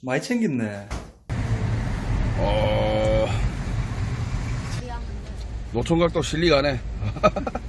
많이 챙겼네. 어... 노총각도 실리가네.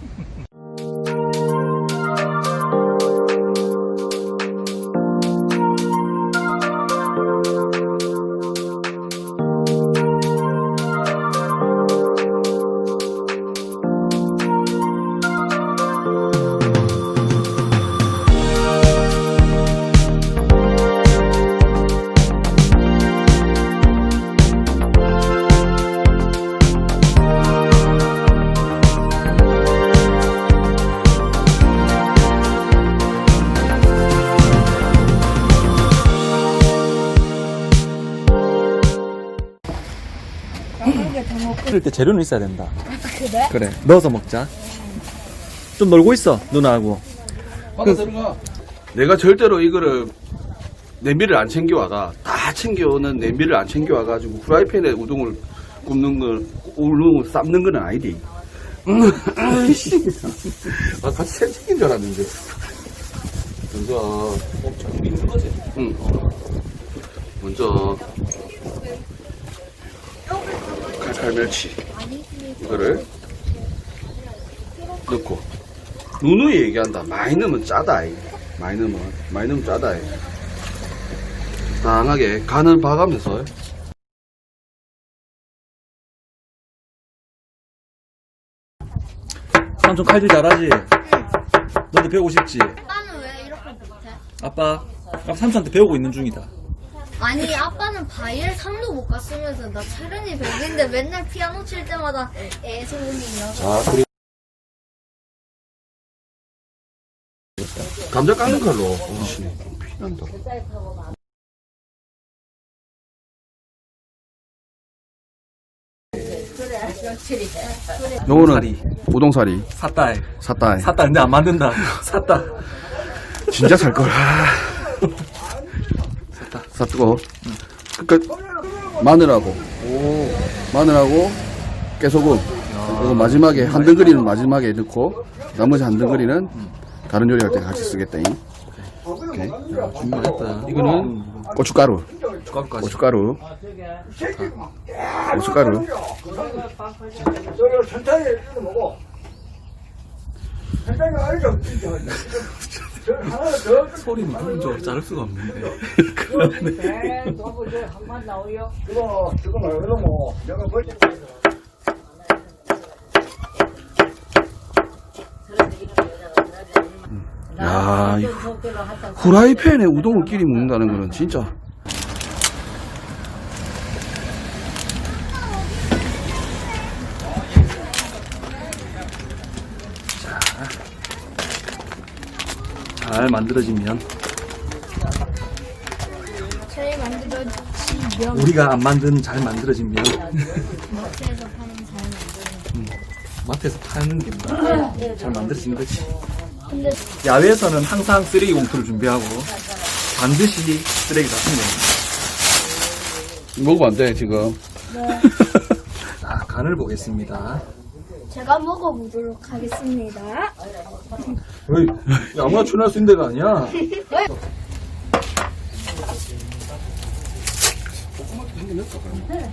그럴 때 재료는 있어야 된다. 그래? 그래. 넣어서 먹자. 좀 놀고 있어, 누나하고. 받아 들어가. 내가 절대로 이거를 냄비를 안 챙겨와가 다 챙겨오는 냄비를 안 챙겨와가지고 프라이팬에 우동을 굽는 걸 우동을 삶는 건 아니디. 음. 아, 같이 새 챙긴 줄 알았는데. 먼저, 믿는 거지? 응. 먼저, 칼칼멸치. 이거를 넣고. 누누이 얘기한다. 많이 넣으면 짜다. 이. 많이 넣으면, 많이 넣으면 짜다. 이. 적당하게 간을 봐가면서. 삼촌 칼질 잘하지? 너도 배우고 싶지? 아빠는 왜 이렇게 못해? 아빠 삼촌한테 배우고 있는 중이다. 아니 아빠는 바이엘 3도 못 갔으면서 나 차련이 100인데 맨날 피아노 칠 때마다 애소문이요 자, 그리고. 감자 깎는 칼로. 어이씨, 좀 피난다. 요거는 사리. 우동사리. 샀다. 해. 샀다. 해. 샀다. 근데 안 만든다. 샀다. 진짜 살 걸. 샀다. 샀고. 끝. 마늘하고. 마늘하고 깨소금. 그리고 마지막에 한 덩어리는 마지막에 넣고 나머지 한 덩어리는 다른 요리할 때 같이 쓰겠다. 오케이. 준비됐다. 이거는 고춧가루. 주가까지. 고춧가루. 고춧가루. 저기 천천히 먹어. 천천히 알죠? 소리는 부분적으로 자를 수가 없는데. 네, 저거 저 한번 나오요. 그거 말고 뭐 내가. 야, 이 후라이팬에 우동을 끼리 먹는다는 거는 진짜. 잘 만들어지면 잘 만들어지면 우리가 안 만든 잘 만들어진 면 마트에서 파는 잘 만들어진 마트에서 파는 게 뭐야? 잘 만들어진 거지. 근데 야외에서는 항상 쓰레기 봉투를 준비하고 반드시 쓰레기 다 챙겨요. 먹으면 안 돼, 지금. 자, 간을 보겠습니다. 제가 먹어보도록 하겠습니다 어이, 야, 아무나 출연할 수 있는 데가 아니야.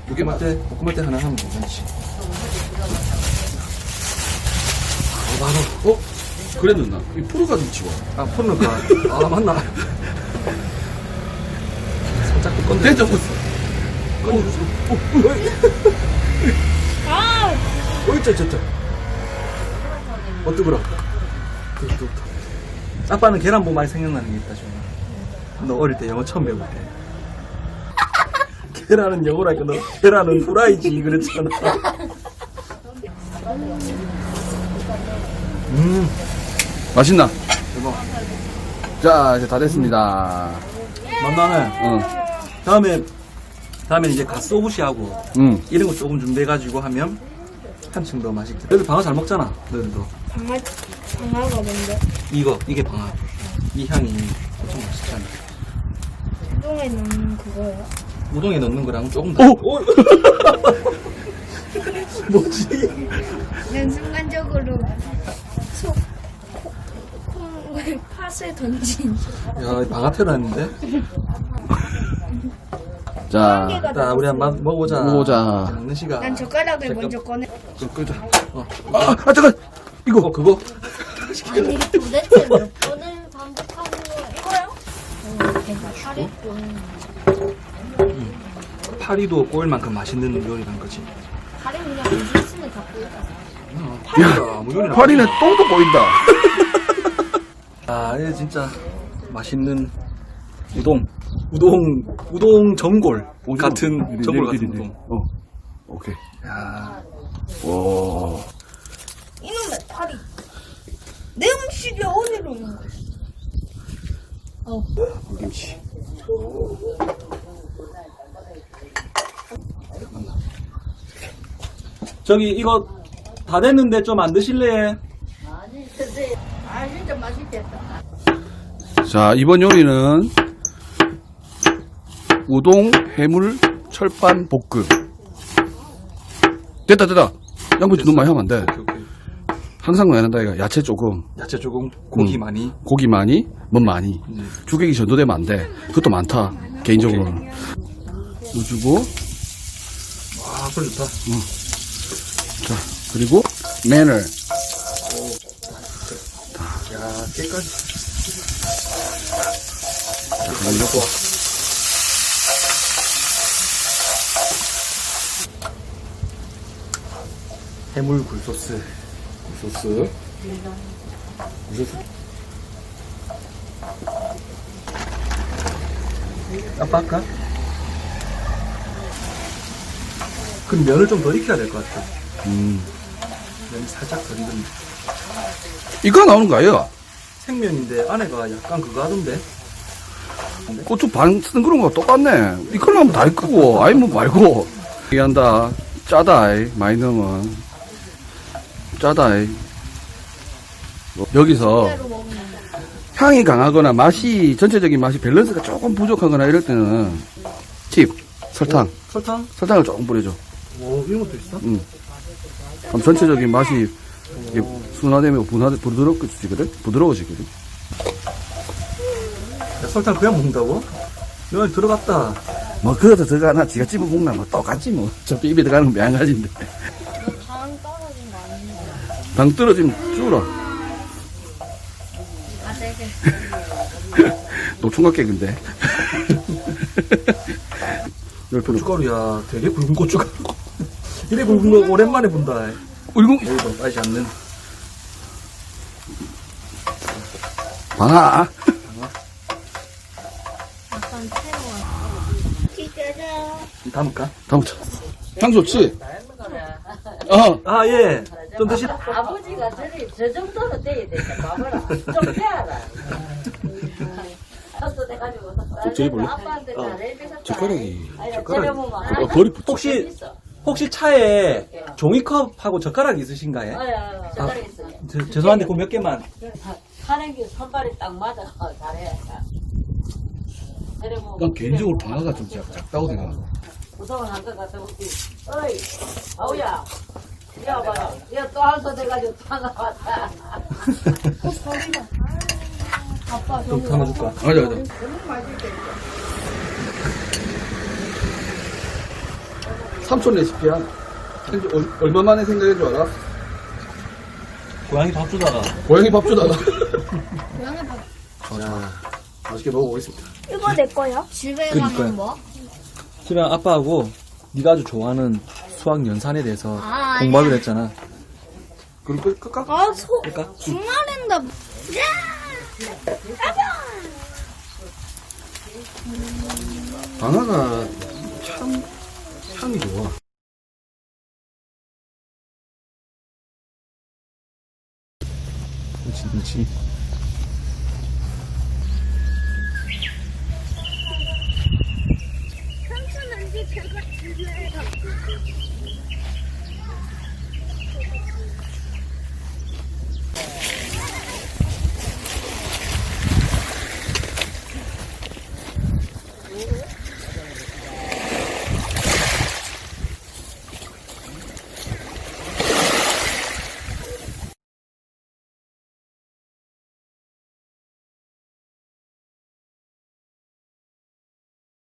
두개 맞대, 볶음할 때 하나 하면 되지. 바로, 바로. 어? 그랬는나? 이 프로가 좀 치워. 아, 거. 아, 맞나? 살짝 또 건드. 대접했어. 건드주세요. 어, 저, 저, 저. 어, 뜨거라. 뜨거, 뜨거. 아빠는 계란 뭐 많이 생각나는 게 있다, 지금. 너 어릴 때 영어 처음 배울 때. 계란은 영어라니까 너 계란은 후라이지 그랬잖아. 음, 맛있나? 대박. 자, 이제 다 됐습니다. 만나네. 응, 다음에 다음에 이제 갓소부시하고 응. 이런 거 조금 준비해가지고 하면 한층 더 맛있겠다. 너희들 방어 잘 먹잖아. 너희들도. 방아 방아가 뭔데? 이거 이게 방어. 이 향이 엄청 맛있잖아. 우동에 넣는 그거예요? 우동에 넣는 거랑 조금 더. 오! 뭐지? 난 순간적으로 속 콩, 팥을 던진 야, 방아 태어났는데? 자, 일단 우리 한번 먹어보자. 먹어보자. 먹는 시간. 난 젓가락을 잠깐. 먼저 꺼내. 좀 끄자. 아, 아, 잠깐! 이거! 어, 그거? 아니 도대체 몇 번을 반복하는? 어, 대박. 살이 좀 파리도 꼬일 만큼 맛있는 요리란 거지. 살이 그냥 음식스는 갖고 있다. 파리가 아무 요리나. 파리는 똥도 보인다. 아, 이게 진짜 맛있는 우동. 우동, 우동 전골 같은 전골 같은 우동. 어. 오케이. 야, 오. 이놈의 파리. 내 음식이 어디로 오는 거야? 김치. 저기 이거 다 됐는데 좀 안 드실래? 아 진짜 맛있겠다. 자, 이번 요리는 우동, 해물, 철판, 볶음. 됐다, 됐다. 양배추 너무 많이 하면 안 돼. 오케이, 오케이. 항상 많이 한다, 이거. 야채 조금, 야채 조금, 고기 음. 많이. 고기 많이, 뭐 많이. 음. 주객이 전도되면 안 돼. 그것도 많다, 개인적으로는. 넣어주고, 와, 소리 좋다. 자, 그리고 마늘. 야, 깨까지. 넣고. 해물 굴소스. 소스. 소스. 아빠 할까? 그럼 면을 좀 더 익혀야 될 것 같아. 음. 면이 살짝 덜 익은. 이거 나오는 거 아니야? 생면인데 안에가 약간 그거 하던데? 고추 반 쓰는 그런 거 똑같네. 이걸로 하면 다 익고, 아이 뭐 말고. 얘기한다. 짜다, 이. 많이 넣으면. 짜다, 이. 여기서. 향이 강하거나 맛이, 전체적인 맛이 밸런스가 조금 부족하거나 이럴 때는 팁, 설탕. 설탕? 설탕을 조금 뿌려줘. 오, 이런 것도 있어? 음. 그럼 전체적인 맛이 이게 순화되면 분화, 부드럽어지거든? 부드러워지거든? 야, 설탕 그냥 먹는다고? 면 들어갔다. 뭐, 그것도 들어가나, 지가 찝어 먹나, 뭐, 똑같지, 뭐. 어차피 입에 들어가는 건 매한 가지인데. 당. 당 떨어지면 줄어. 아 되게. 노총각객인데. 열표로. 고춧가루야, 되게 굵은 고춧가루. 이래 굵은 거 오랜만에 본다. 울궁, 여기도 빠지지 않는. 방아. 약간 새로운. 기대자. 담을까? 다음부터. 향 좋지? 어. 아, 예. 좀 드시, 아버지가 저리 저 정도는 돼야 된다. 봐봐라. 좀 빼라. 저도 돼가지고. 저기 볼래? 아빠한테. 젓가락이. 저렴하면 어, 거리 붙어. 혹시, 혹시 차에 종이컵하고 젓가락 있으신가요? 아야, 젓가락 있어. 저- 죄송한데, 그 몇 개만. 하는 게 손발이 딱 맞아. 잘해. 난 개인적으로 방아가 좀 작, 작다고 생각해. 무서운 한것 같아. 어이, 아우야. 야, 봐라. 야, 또한소 돼가지고 타가 왔다. 아빠 좀 담아줄까? 맞아, 맞아. 삼촌 레시피야. 얼- 얼마 만에 생각한 줄 알아? 고양이 밥 주다가. 고양이 밥 주다가. 고양이 밥. 자, 맛있게 먹어보겠습니다. 이거 내 거야? 집에 그러니까요. 가면 뭐? 집에 아빠하고 네가 아주 좋아하는 수학 연산에 대해서 아, 공부하기로 아니야. 했잖아. 그럼 끌, 끌까? 아 소. 그러니까 중간인다. 야. 방아가 참 향이 좋아. 그렇지, 그렇지.